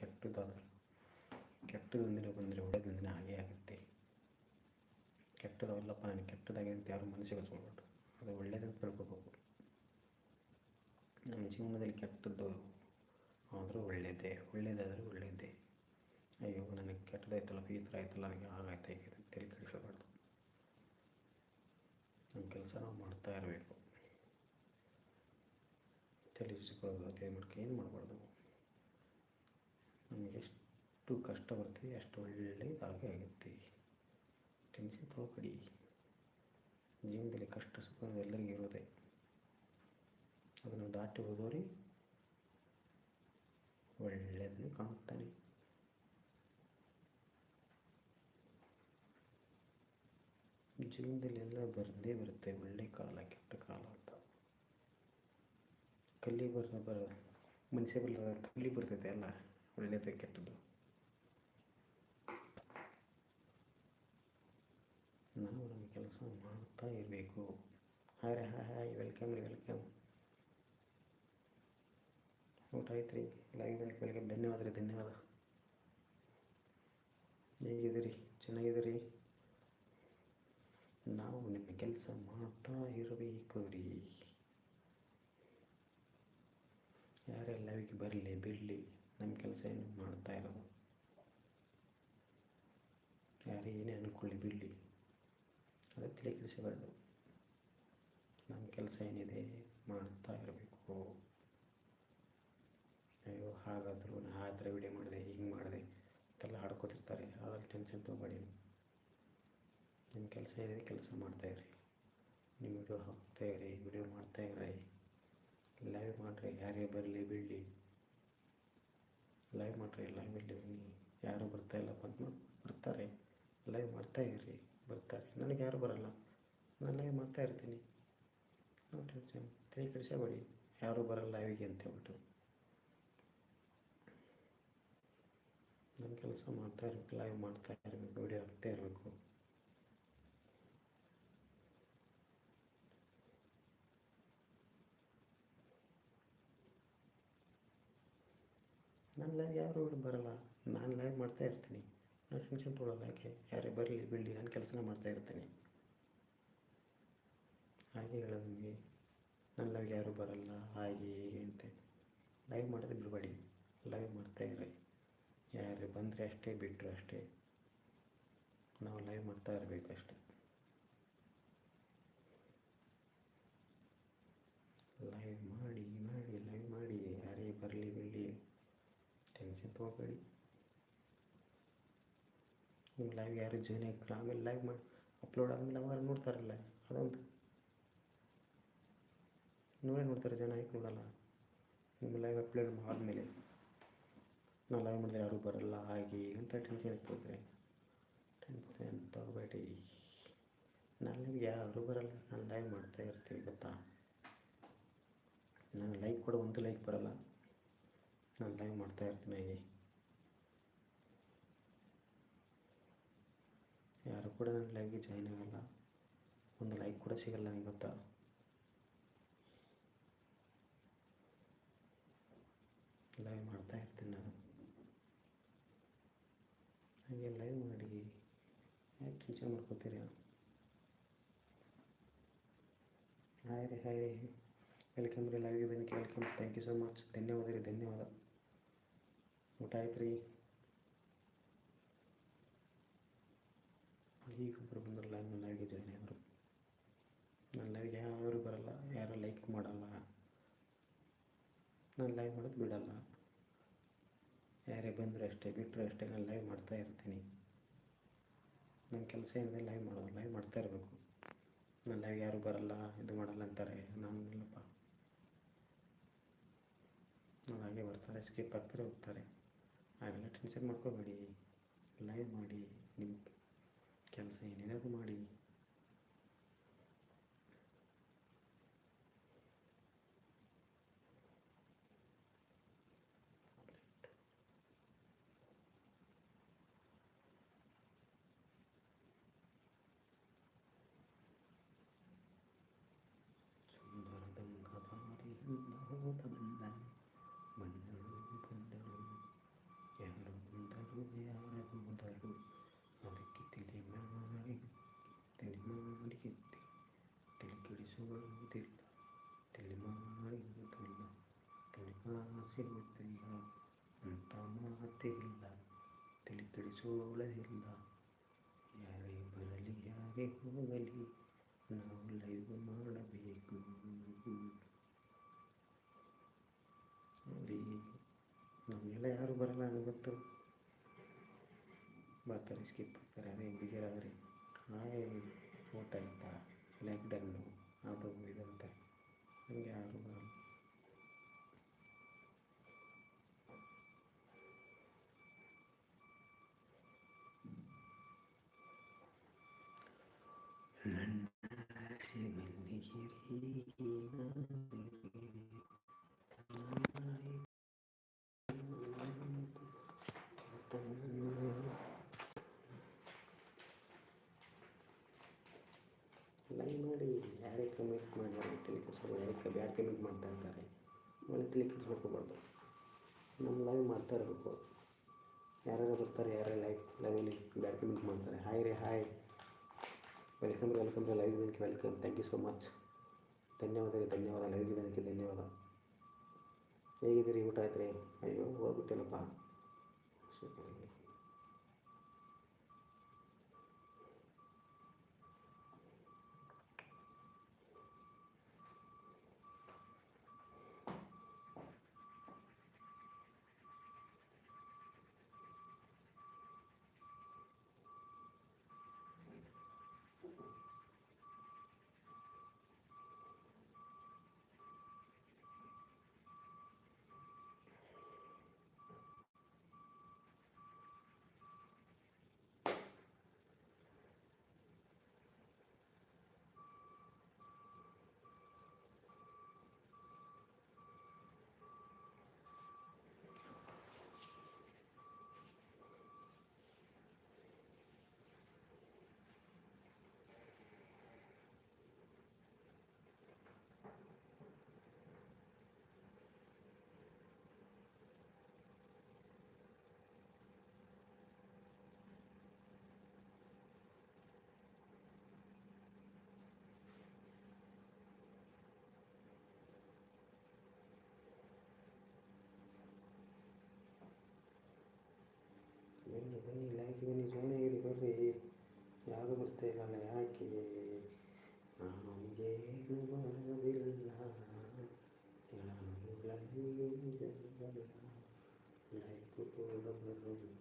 ಕೆಟ್ಟದ್ದಾದರೆ ಕೆಟ್ಟದೊಂದಿನ ಬಂದರೆ ಒಳ್ಳೆಯದೊಂದಿನ ಹಾಗೇ ಆಗುತ್ತೆ. ಕೆಟ್ಟದವಲ್ಲಪ್ಪ ನನಗೆ ಕೆಟ್ಟದಾಗಿದೆ ಅಂತ ಯಾರು ಮನಸ್ಸಿಗೆ ಹಚ್ಕೊಳ್ಬಾರ್ದು. ಅದು ಒಳ್ಳೆಯದಂತ ತಿಳ್ಕೊಬೇಕು. ನಮ್ಮ ಜೀವನದಲ್ಲಿ ಕೆಟ್ಟದ್ದು ಆದರೂ ಒಳ್ಳೆಯದೇ ಒಳ್ಳೆಯದಾದರೂ ಒಳ್ಳೆಯದೇ ಅಯ್ಯೋ, ನನಗೆ ಕೆಟ್ಟದಾಯ್ತಲ್ಲ, ಈ ಥರ ಆಯ್ತಲ್ಲ, ನನಗೆ ಹಾಗಾಯ್ತು ಹೀಗಾಯ್ತು ತಲೆ ಕೆಡಿಸ್ಕೊಬಾರ್ದು ನಮ್ಮ ಕೆಲಸ ನಾವು ಮಾಡ್ತಾ ಇರಬೇಕು. ತಲೆ ಚುಚ್ಕೊಳ್ಳೋದು ಅದೇ ಮಾಡ್ಕೊಂಡು ಏನು ಮಾಡಬಾರ್ದು? ನಮಗೆ ಎಷ್ಟು ಕಷ್ಟ ಬರ್ತದೆ, ಅಷ್ಟು ಒಳ್ಳೆಯದಾಗಿ ಆಗುತ್ತೆ. ಟೆನ್ಷನ್ ತೊಗೊಬೇಡಿ ಜೀವನದಲ್ಲಿ ಕಷ್ಟ ಸುಖ ಎಲ್ಲರಿಗೂ ಇರೋದೇ. ಅದನ್ನು ದಾಟಿ ಹೋದವರಿ ಒಳ್ಳೆಯದನ್ನು ಕಾಣುತ್ತಾನೆ ಜೀವನದಲ್ಲಿ ಎಲ್ಲ ಬರದೇ ಬರುತ್ತೆ, ಒಳ್ಳೆ ಕಾಲ, ಕೆಟ್ಟ ಕಾಲ ಅಂತ. ಕಲ್ಲಿ ಬರ ಬರ ಮನುಷ್ಯ ಬರಲ್ಲ ಕಲ್ಲಿ ಬರ್ತೈತೆ ಅಲ್ಲ. ಒಳ್ಳೆಯದು ಕೆಟ್ಟದ್ದು ನಾವು ನಮ್ಮ ಕೆಲಸ ಮಾಡುತ್ತಾ ಇರಬೇಕು. ಹಾಯ್ ಹಾಯ್ ಹಾಯ್ ವೆಲ್ಕಮ್ ರೀ ವೆಲ್ಕಮ್ ಊಟ ಆಯ್ತು ರೀ ಲೈವ್ ವೆಲ್ಕಮ್ ಧನ್ಯವಾದ ರೀ, ಧನ್ಯವಾದ. ಹೇಗಿದ್ದೀರಿ? ಚೆನ್ನಾಗಿದ್ದೀರಿ? ನಾವು ನಿಮ್ಮ ಕೆಲಸ ಮಾಡ್ತಾ ಇರಬೇಕು ರೀ. ಯಾರೆಲ್ಲ ಲೈವ್ಗೆ ಬರಲಿ, ಬಿಡಲಿ? ನಮ್ಮ ಕೆಲಸ ಏನು ಮಾಡ್ತಾ ಇರೋದು? ಯಾರೇ ಏನೇ ಅಂದ್ಕೊಳ್ಳಿ ಬಿಡಲಿ. ಅದು ಕೆಡಿಸಬಾರ್ದು ನಮ್ಮ ಕೆಲಸ ಏನಿದೆ ಮಾಡ್ತಾ ಇರಬೇಕು. ಅಯ್ಯೋ, ಹಾಗಾದರೂ ನಾ ಆ ಥರ ವಿಡಿಯೋ ಮಾಡಿದೆ, ಹಿಂಗೆ ಮಾಡಿದೆ, ಅಂತೆಲ್ಲ ಹಾಡ್ಕೊತಿರ್ತಾರೆ ಅದ್ರಲ್ಲಿ ಟೆನ್ಷನ್ ತೊಗೊಬೇಡಿ ನಿಮ್ಮ ಕೆಲಸ ಏನಿದೆ ಕೆಲಸ ಮಾಡ್ತಾಯಿರಿ ನಿಮ್ಮ ವಿಡಿಯೋ ಹಾಕ್ತಾಯಿರಿ ವಿಡಿಯೋ ಮಾಡ್ತಾಯಿರ್ರಿ ಲೈವ್ ಮಾಡಿರಿ, ಯಾರೇ ಬರಲಿ ಬಿಡಲಿ. ಲೈವ್ ಮಾಡಿರಿ ಲೈವಲ್ಲಿ ಯಾರು ಬರ್ತಾ ಇಲ್ಲ ಬಂದು ಬರ್ತಾರೆ. ಲೈವ್ ಮಾಡ್ತಾ ಇರಿ ಬರ್ತಾರೆ. ನನಗೆ ಯಾರು ಬರಲ್ಲ. ನಾನು ಲೈವ್ ಮಾಡ್ತಾ ಇರ್ತೀನಿ. ನೋ ಟೆನ್ಷನ್ ತಲೆ ಕೆಡಿಸಬೇಡಿ ಯಾರು ಬರಲ್ಲ ಲೈವಿಗೆ ಅಂತ ಹೇಳ್ಬಿಟ್ಟು. ನನ್ನ ಕೆಲಸ ಮಾಡ್ತಾ ಇರಬೇಕು ಲೈವ್ ಮಾಡ್ತಾ ಇರಬೇಕು ವಿಡಿಯೋ ಹಾಕ್ತಾ ಇರಬೇಕು. ನನ್ನ ಲೈವ್ ಯಾರು ಬರಲ್ಲ. ನಾನು ಲೈವ್ ಮಾಡ್ತಾ ಇರ್ತೀನಿ. ನಾನು ಟೆನ್ಷನ್ ತೊಗೊಳಲ್ಲ ಯಾಕೆ? ಯಾರೇ ಬರಲಿ, ಬಿಡಲಿ, ನಾನು ಕೆಲಸನ ಮಾಡ್ತಾ ಇರ್ತೀನಿ. ಹಾಗೆ ಹೇಳೋದು ನಿಮಗೆ. ನನ್ನ ಲೈವ್ ಯಾರೂ ಬರಲ್ಲ, ಹಾಗೆ, ಹೀಗೆ ಅಂತೆ. ಲೈವ್ ಮಾಡೋದು ಬಿಡಬೇಡಿ. ಲೈವ್ ಮಾಡ್ತಾ ಇರಿ. ಯಾರು ಬಂದರೆ ಅಷ್ಟೇ ಬಿಟ್ಟರು ಅಷ್ಟೇ. ನಾವು ಲೈವ್ ಮಾಡ್ತಾ ಇರಬೇಕು ಅಷ್ಟೇ. ಲೈವ್ ಮಾಡಿ ಮಾಡಿ ಲೈವ್ ಮಾಡಿ ಯಾರೇ ಬರಲಿ ಬಿಡಲಿ ಈ ನಿಮ್ಮ ಲೈವ್ ಯಾರು ಜಾಯ್ನ್ ಆಗ್ತಾರೆ ಆಮೇಲೆ ಲೈವ್ ಮಾಡಿ ಅಪ್ಲೋಡ್ ಆದಮೇಲೆ ಅವಾಗ ನೋಡ್ತಾರಲ್ಲ, ಅದೊಂದು. ನೋಡೇ ನೋಡ್ತಾರೆ ಜನ, ಯಾಕೆ ನೋಡಲ್ಲ? ನಿಮ್ಮ ಲೈವ್ ಅಪ್ಲೋಡ್ ಆದಮೇಲೆ. ನಾವು ಲೈವ್ ಮಾಡಿದ್ರೆ ಯಾರೂ ಬರಲ್ಲ, ಹಾಗೆ ಅಂತ ಟೆನ್ಷನ್ ಇಟ್ಕೊಳ್ತಾರೆ ಟೆನ್ಷನ್ ತೊಗೋಬೇಡಿ. ನಾನು ಲೈವ್ ಯಾರೂ ಬರಲ್ಲ, ನಾನು ಲೈವ್ ಮಾಡ್ತಾ ಇರ್ತೀನಿ, ಗೊತ್ತಾ? ನಾನು ಲೈಕ್ ಕೂಡ, ಒಂದು ಲೈಕ್ ಬರಲ್ಲ. ನಾನು ಲೈವ್ ಮಾಡ್ತಾ ಇರ್ತೀನಿ ಯಾರು ಕೂಡ ನನ್ನ ಲೈವ್ಗೆ ಜಾಯ್ನ್ ಆಗಲ್ಲ. ಒಂದು ಲೈಕ್ ಕೂಡ ಸಿಗಲ್ಲ ನನಗೆ ಗೊತ್ತಾ? ಲೈವ್ ಮಾಡ್ತಾ ಇರ್ತೀನಿ ನಾನು. ಹಾಗೆ ಲೈವ್ ಮಾಡಿ. ಯಾಕೆ ಟೆನ್ಷನ್ ಮಾಡ್ಕೋತೀರಿ? ಹಾಯ್ ರೀ ಹಾಯ್ ರೀ. ವೆಲ್ಕಮ್ ರೀ ಲೈವ್ ಬಂದು welcome thank you so much ಧನ್ಯವಾದ ರೀ, ಧನ್ಯವಾದ. ಊಟ ಆಯ್ತು ರೀ ಈಗ ಒಬ್ಬರು ಬಂದರು ಲೈವ್ ಲೈವ್ಗೆ ಜಾಯ್ನ್ ಆದರು ನನ್ನ ಯಾರು ಬರಲ್ಲ, ಯಾರು ಲೈಕ್ ಮಾಡಲ್ಲ. ನಾನು ಲೈವ್ ಮಾಡೋದು ಬಿಡಲ್ಲ. ಯಾರೇ ಬಂದರೂ ಅಷ್ಟೇ ಬಿಟ್ಟರು ಅಷ್ಟೇ ನಾನು ಲೈವ್ ಮಾಡ್ತಾ ಇರ್ತೀನಿ. ನನ್ನ ಕೆಲಸ ಏನಿದೆ ಲೈವ್ ಮಾಡೋದು ಲೈವ್ ಮಾಡ್ತಾ ಇರಬೇಕು. ನನ್ನ ಲೈವ್ ಯಾರು ಬರಲ್ಲ, ಇದು ಮಾಡಲ್ಲ ಅಂತಾರೆ, ನಾನು ಇಲ್ಲಪ್ಪ. ನಾನು ಹಾಗೆ ಬರ್ತಾರೆ ಸ್ಕಿಪ್ ಆಗ್ತಾರೆ, ಹೋಗ್ತಾರೆ. ಹಾಗೆಲ್ಲ ಟೆನ್ಷನ್ ಮಾಡ್ಕೋಬೇಡಿ. ಲೈವ್ ಮಾಡಿ ನಿಮ್ಮ ಕೆಲಸ ಏನೇನಾದರೂ ಮಾಡಿ. ಸುಂದರದಂಗಧಾರಿಯಿಂದ ಹೋದ ಬಂದನು ಹೃದಯವೆಂಬುದನು ಅದಕ್ಕೆ ತಿಳಿ ಮಾಡಿ ತಿಳಿ ಮಾಡಿ ತಿಳಿಮಾಡಿ ತಿಳಿಮಾಡಿಗೆ ತಿಳಿಕೆಡಿಸುವುದಿಲ್ಲ ತಿಳಿಮಾಡಿರುವುದಿಲ್ಲ ತಿಳಿಕಾಸಿರುವುದಿಲ್ಲ ಅಂತ ಮಾತೇ ಇಲ್ಲ ತಿಳಿಕೆಡಿಸೋಳದಿಲ್ಲ ಯಾರೇ ಬರಲಿ ಯಾರೇ ಹೋಗಲಿ ನಾವು ಲೈವ್ ಮಾಡಬೇಕು ನಮಗೆಲ್ಲ ಯಾರು ಬರಲ್ಲ ಗೊತ್ತು ನನಗೆ ಗೊತ್ತು ಬರ್ತಾರೆ ಸ್ಕಿಪ್ ಆಗ್ತಾರೆ ಅದೇ ಹುಡುಗಿಯರಾದರೆ ಹಾಯ್ ಊಟ ಆಯಿತಾ ಲೈಕ್ ಡನ್ನು ಅದು ಇದು ಅಂತ ನನಗೆ ಯಾರು ಬರಲ್ಲ ನನ್ನ ಆಸೆ ಮಲ್ಲಿಗಿರಿ ಲೈವ್ ಮಾಡಿ ಯಾರೇ ಕಮೆಂಟ್ ಮಾಡಿ ಯಾರಿಗೆ ತಲೆ ಕೆಡಿಸೋದು ಯಾರಿಗೆ ಮಾಡ್ತಾ ಇರ್ತಾರೆ ಆಮೇಲೆ ತಲೆ ನಮ್ಮ ಲೈವ್ ಮಾಡ್ತಾ ಇರಬೇಕು. ಯಾರ್ಯಾರು ಬರ್ತಾರೆ ಯಾರ್ಯಾರು ಲೈವ್ ಲೈವಲ್ಲಿ ಬ್ಯಾಡ್ ಕಮೆಂಟ್ ಮಾಡ್ತಾರೆ. ಹಾಯ್ ರೇ ಹಾಯ್ ವೆಲ್ಕಮ್ ರೀ ವೆಲ್ಕಮ್ ರೀ ಲೈವ್ ಇದಕ್ಕೆ welcome thank you so much ಧನ್ಯವಾದ. ರೀ ಧನ್ಯವಾದ ಲೈವ್ ಇದಕ್ಕೆ ಧನ್ಯವಾದ. ಹೇಗಿದ್ದೀರಿ? ಊಟ ಆಯ್ತು ರೀ? ಅಯ್ಯೋ, ಹೋಗ್ಬಿಟ್ಟಿಲ್ಲಪ್ಪ. ಸರಿ. ಲೈಕ್ ಬನ್ನಿ ಜಾಯ್ನ್ ಆಗಿರಿ ಬರ್ರಿ. ಯಾವುದು ಬರ್ತಾ ಇಲ್ಲಲ್ಲ ಯಾಕೆ ನಮಗೇನು ಬರೋದಿಲ್ಲ ಲೈಕ್ ಕೂಡ ಬರೋಲ್ಲ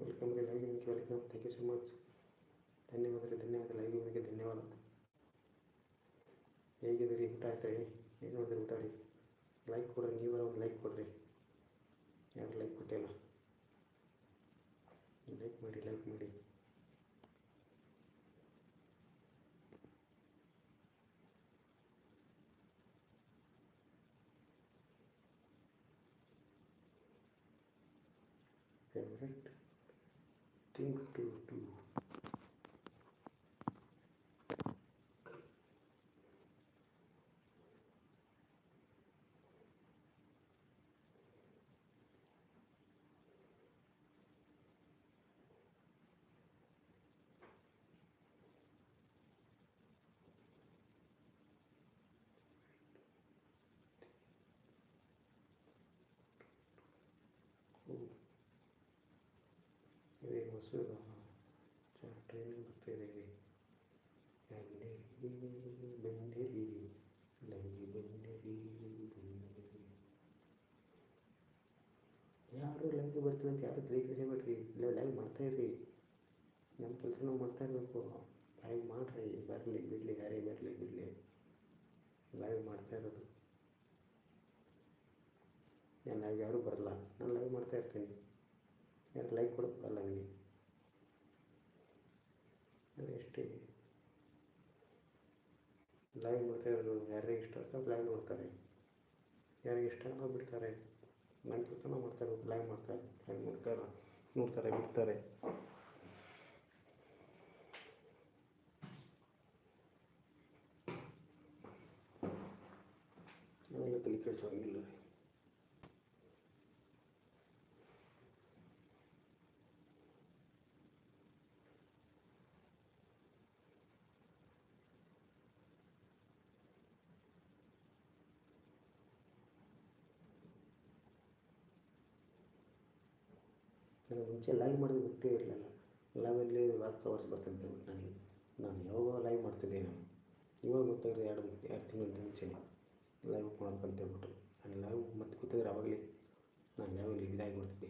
ವೆಲ್ಕಮ್ ರೀ ಲೈವ್ ನಿಮಗೆ welcome thank you so much ಧನ್ಯವಾದಗಳು ಧನ್ಯವಾದ ಲೈವ್ ನಿಮಗೆ ಧನ್ಯವಾದ. ಹೇಗಿದ್ದೀರಿ? ಊಟ ಆಯ್ತು ರೀ? ಏನು ಮಾಡಿದ್ರಿ ಊಟ ರೀ? ಲೈಕ್ ಕೊಡ್ರಿ, ನೀವೇ ಒಂದು ಲೈಕ್ ಕೊಡ್ರಿ. ಯಾರು ಲೈಕ್ ಕೊಟ್ಟಿಲ್ಲ? ಲೈಕ್ ಮಾಡಿ ಲೈಕ್ ಮಾಡಿ. Right thing to do. ಹೊಸದು ಟ್ರೈನಿಂಗ್ ಬರ್ತಾಯಿದೆ ಬಂದಿರಿ ಬಂದಿರಿ ನಂಗೆ ಬಂದಿರಿ ಬಂದಿರಿ ಯಾರು ಲೈವ್ಗೆ ಬರ್ತೀವಿ ಅಂತ ಯಾರು ತಲೆ ಬಿಡ್ರಿ. ಇಲ್ಲ ಲೈವ್ ಮಾಡ್ತಾಯಿರಿ ನಮ್ಮ ಕೆಲಸ ನಾವು ಮಾಡ್ತಾ ಇರಬೇಕು. ಲೈವ್ ಮಾಡಿರಿ, ಬರಲಿ, ಬಿಡಲಿ, ಯಾರೇ ಬರಲಿ, ಬಿಡಲಿ. ಲೈವ್ ಮಾಡ್ತಾ ಇರೋದು. ನಾನು ಲೈವ್ ಯಾರೂ ಬರಲ್ಲ. ನಾನು ಲೈವ್ ಮಾಡ್ತಾ ಇರ್ತೀನಿ. ಯಾರು ಲೈಕ್ ಕೊಡೋಕೆ ಬರಲ್ಲ ನನಗೆ ಅಷ್ಟೇ ಲೈವ್ ಮಾಡ್ತಾ ಇರೋದು ಯಾರಿಗೆ ಇಷ್ಟ ಆಗ್ತದೆ ಲೈವ್ ನೋಡ್ತಾರೆ. ಯಾರಿಗೆ ಇಷ್ಟ ಆಗೋ ಬಿಡ್ತಾರೆ. ನನ್ನ ಕೆಲಸ ಮಾಡ್ತಾರೆ ಲೈವ್ ಮಾಡ್ತಾರೆ ಲೈವ್ ಮಾಡ್ತಾರೆ ನೋಡ್ತಾರೆ, ಬಿಡ್ತಾರೆ. ಅದೆಲ್ಲ ತಲೆ ಕೆಡಿಸೋಂಗಿಲ್ಲ. ರೀ ನನಗೆ ಮುಂಚೆ ಲೈವ್ ಮಾಡೋದು ಗೊತ್ತೇ ಇರಲಿಲ್ಲ. ಲೈವಲ್ಲಿ ವಾಚ್ ಅವರ್ಸ್ ಬರ್ತಂತೆ ನನಗೆ. ನಾನು ಯಾವಾಗ ಲೈವ್ ಮಾಡ್ತಿದ್ದೆ ನಾನು ಇವಾಗ ಗೊತ್ತಾಗಿದೆ ಎರಡು ಎರಡು ತಿಂಗಳಿಂದ ಮುಂಚೆ ಲೈವ್ ಮಾಡ್ಬೇಕಂತ ಹೇಳ್ಬಿಟ್ಟು. ನಾನು ಲೈವ್ ಮತ್ತೆ ಗೊತ್ತಿದ್ರೆ ಆವಾಗಲೇ ನಾನು ಲೈವಲ್ಲಿ ಇದಾಗಿ ಬಿಡ್ತಿದ್ದೆ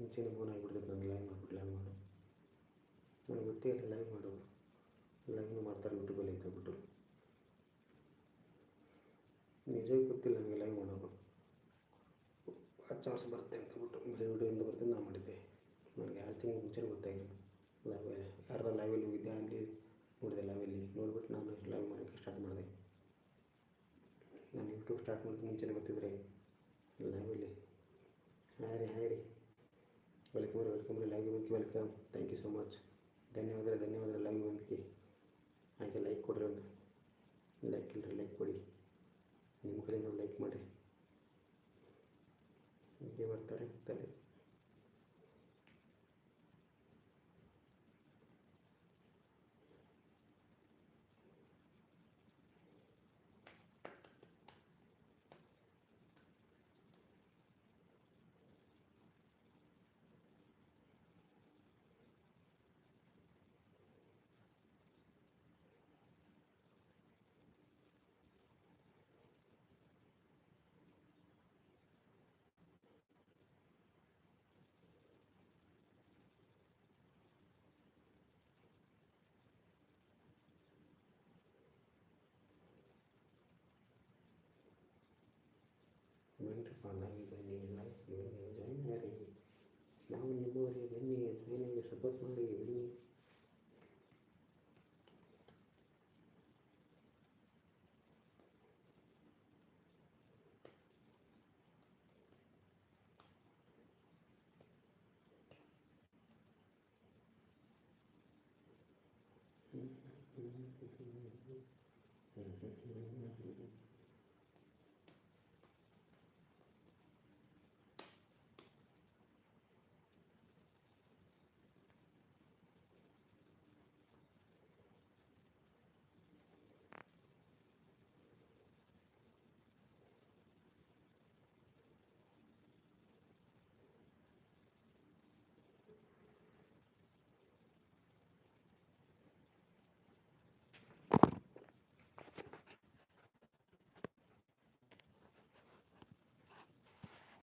ಮುಂಚೆನೇ ಫೋನ್ ಆಗಿಬಿಡ್ತಿತ್ತು ನಾನು ಲೈವ್ ಮಾಡ್ಬಿಟ್ಟು ಲೈವ್ ಮಾಡು. ನನಗೆ ಗೊತ್ತೇ ಇಲ್ಲ ಲೈವ್ ಮಾಡೋದು ಲೈವ್ ಮಾಡ್ತಾರೆ ಯೂಟ್ಯೂಬಲ್ಲಿ ಅಂತ ಹೇಳ್ಬಿಟ್ಟು. ನಿಜವಾಗಿ ಗೊತ್ತಿಲ್ಲ ನನಗೆ ಲೈವ್ ಮಾಡೋದು. ಹತ್ತು ಅವರ್ಸ್ ಬರುತ್ತೆ ಅಂತ ಬಿಟ್ಟು ಬರೀ ವಿಡಿಯೋಯಿಂದ ಬರುತ್ತೆ ನಾನು ಮಾಡಿದ್ದೆ. ನನಗೆ ಎರಡು ತಿಂಗಳು ಮುಂಚೆ ಗೊತ್ತಾಗಿಲ್ಲ ಲೈವ್ ಯಾರ್ದು ಲೈವಲ್ಲಿ ಹೋಗಿದ್ದೆ, ಅಲ್ಲಿ ನೋಡಿದೆ ಲೈವಲ್ಲಿ ನೋಡಿಬಿಟ್ಟು ನಾನು ಲೈವ್ ಮಾಡೋಕ್ಕೆ ಸ್ಟಾರ್ಟ್ ಮಾಡಿದೆ. ನಾನು ಯೂಟ್ಯೂಬ್ ಸ್ಟಾರ್ಟ್ ಮಾಡಿದ ಮುಂಚೆನೇ ಗೊತ್ತಿದ್ರೆ ಲೈವಲ್ಲಿ ಹಾಯ್ ರೀ ವೆಲ್ಕಮ್ ರೀ ವೆಲ್ಕಮ್ ರೀ live ಬಂದ್ಕೆ welcome thank you so much ಧನ್ಯವಾದ ಧನ್ಯವಾದ ಲೈವ್ ಬಂದ್ಕೆ ಹಾಗೆ ಲೈಕ್ ಕೊಡ್ರಿ ಒಂದು ಲೈಕ್ ಇಲ್ಲರಿ ಲೈಕ್ ಕೊಡಿ. ನಿಮ್ಮ ಕಡೆಯಿಂದ ಲೈಕ್ ಮಾಡಿರಿ. ಬರ್ತಾರೆ ಹೋಗ್ತಾರೆ ನಾವು ನಿಮ್ಮವರೇ ಬನ್ನಿ ಟ್ರೈನಿಗೆ ಸಪೋರ್ಟ್ ಮಾಡಿ ಬನ್ನಿ Mm-hmm.